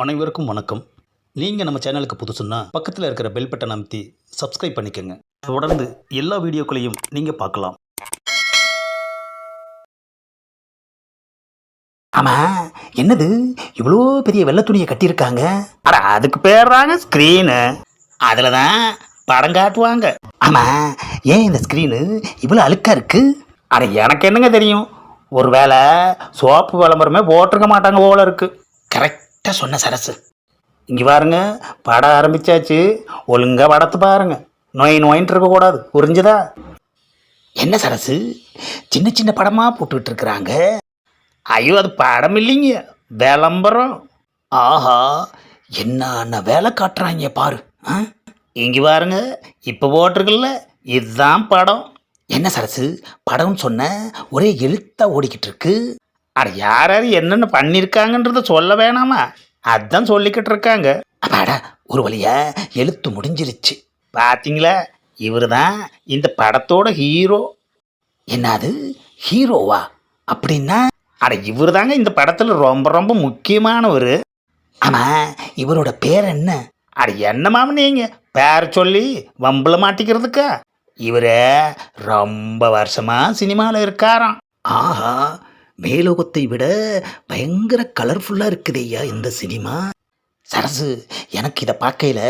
அனைவருக்கும் வணக்கம். நீங்கள் நம்ம சேனலுக்கு புதுசுன்னா பக்கத்தில் இருக்கிற பெல் பட்டன் அமைத்தி சப்ஸ்கிரைப் பண்ணிக்கோங்க. தொடர்ந்து எல்லா வீடியோக்களையும் நீங்கள் பார்க்கலாம். ஆமாம் என்னது? இவ்வளோ பெரிய வெள்ளை துணியை கட்டியிருக்காங்க? அட அதுக்கு பேர்றாங்க ஸ்க்ரீனு அதில் தான் படம் காட்டுவாங்க. ஆமாம் ஏன் இந்த ஸ்க்ரீனு இவ்வளோ அழுக்காக இருக்கு? அட எனக்கு என்னங்க தெரியும்? ஒருவேளை சோப்பு விளம்பரமே போட்டிருக்க மாட்டாங்க போல இருக்கு. கரெக்டாக சொன்ன சரசு. இங்கே பாருங்க படம் ஆரம்பிச்சாச்சு. ஒழுங்காக படத்தை பாருங்க. நோய் நோயின்ட்டு இருக்கக்கூடாது புரிஞ்சுதா? என்ன சரசு? சின்ன சின்ன படமாக போட்டுக்கிட்டு இருக்கிறாங்க? ஐயோ அது படம் இல்லைங்க. விளம்பரம். ஆஹா என்ன வேலை காட்டுறாங்க பாரு. ஆ? இங்க பாருங்க இப்போ போட்டிருக்குல்ல இதுதான் படம். என்ன சரசு? படம்னு சொன்ன ஒரே எழுத்தாக ஓடிக்கிட்டு இருக்கு. அட யார் யார் என்னென்ன பண்ணியிருக்காங்கன்றத சொல்ல வேணாமா? அதான் சொல்லிக்கிட்டு இருக்காங்க அப்பாடா ஒரு வழியா எழுத்து முடிஞ்சிருச்சு. பார்த்தீங்களா இவர் தான் இந்த படத்தோட ஹீரோ. என்னது? ஹீரோவா? அப்படின்னா அட இவர் தாங்க இந்த படத்தில் ரொம்ப ரொம்ப முக்கியமானவர். ஆமாம் இவரோட பேர் என்ன? அட என்னமாம் நீங்க? பேர் சொல்லி வம்புல மாட்டிக்கிறதுக்கா? இவர் ரொம்ப வருஷமாக சினிமாவில் இருக்காராம். ஆஹா மேலோகத்தை விட பயங்கர கலர்ஃபுல்லாக இருக்குதையா இந்த சினிமா. சரசு எனக்கு இதை பார்க்கையில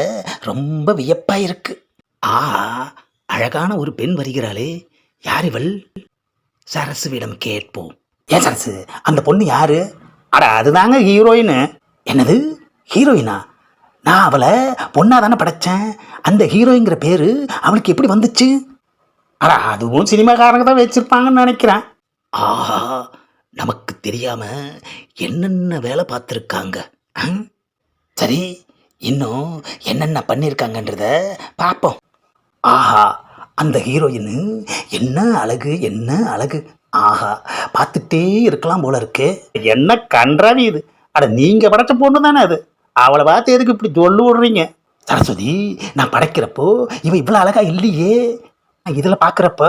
ரொம்ப வியப்பாக இருக்கு. ஆ அழகான ஒரு பெண் வருகிறாளே. யார் இவள்? சரசுவிடம் கேட்போம். ஏன் சரசு அந்த பொண்ணு யாரு? அட அதுதாங்க ஹீரோயின் என்னது? ஹீரோயினா? நான் அவளை பொண்ணாக தானே படைச்சேன். அந்த ஹீரோயிங்கிற பேரு அவளுக்கு எப்படி வந்துச்சு? அட அதுவும் சினிமாக்காரங்க தான் வச்சிருப்பாங்கன்னு நினைக்கிறேன். ஆஹா நமக்கு தெரியாம என்னென்ன வேலை பார்த்துருக்காங்க? சரி இன்னும் என்னென்ன பண்ணியிருக்காங்கன்றத பார்ப்போம். ஆஹா அந்த ஹீரோயின் என்ன அழகு என்ன அழகு? ஆஹா பார்த்துட்டே இருக்கலாம் போல இருக்கு. என்ன கன்றாவி இது? அட நீங்கள் படைச்ச பொண்ணு தானே அது? அவளை பார்த்து எதுக்கு இப்படி சொல்லு விடுறீங்க? சரஸ்வதி நான் படைக்கிறப்போ இவ இவ்வளோ அழகா இல்லையே. இதில் பார்க்குறப்ப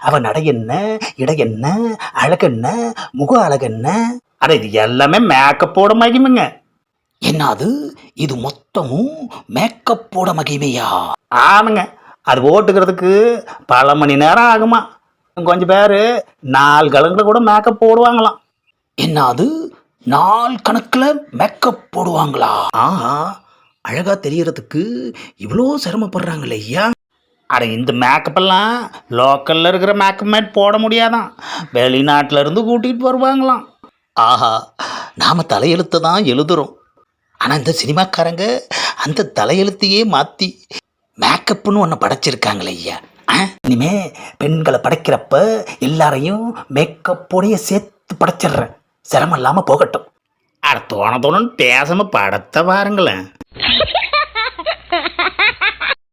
அவன் நடை என்ன இடை என்ன அழகென்ன முக அழகென்ன அட இது எல்லாமே மேக்கப்போட மகிமைங்க. என்னது? இது மொத்தமும் மேக்கப்போட மகிமையா? ஆமாங்க. அது ஓட்டுக்கிறதுக்கு பல மணி நேரம் ஆகுமா. கொஞ்சம் பேர் நாலு கலங்கில் கூட மேக்கப் போடுவாங்களாம். என்னது? நாள் கணக்கில் மேக்கப் போடுவாங்களா? ஆஹா. அழகாக தெரியறதுக்கு இவ்வளோ சிரமப்படுறாங்களே ஐயா. அட இந்த மேக்கப்பெல்லாம் லோக்கலில் லோக்கல்ல இருக்கிற மேக்கப் மேட் போட முடியாதான். வெளிநாட்டிலேருந்து கூட்டிகிட்டு வருவாங்களாம். ஆஹா நாம் தலையெழுத்தை தான் எழுதுறோம். ஆனால் இந்த சினிமாக்காரங்க அந்த தலையெழுத்தையே மாற்றி மேக்கப்புன்னு ஒன்று படைச்சிருக்காங்களே ஐயா. ஆ, இனிமே பெண்களை படைக்கிறப்ப எல்லாரையும் மேக்கப்போடைய சேர்த்து படைச்சிடுறேன். சிரமம் இல்லாமல் போகட்டும். அட தோண தோணுன்னு பேசாமல் படத்தை பாருங்களேன்.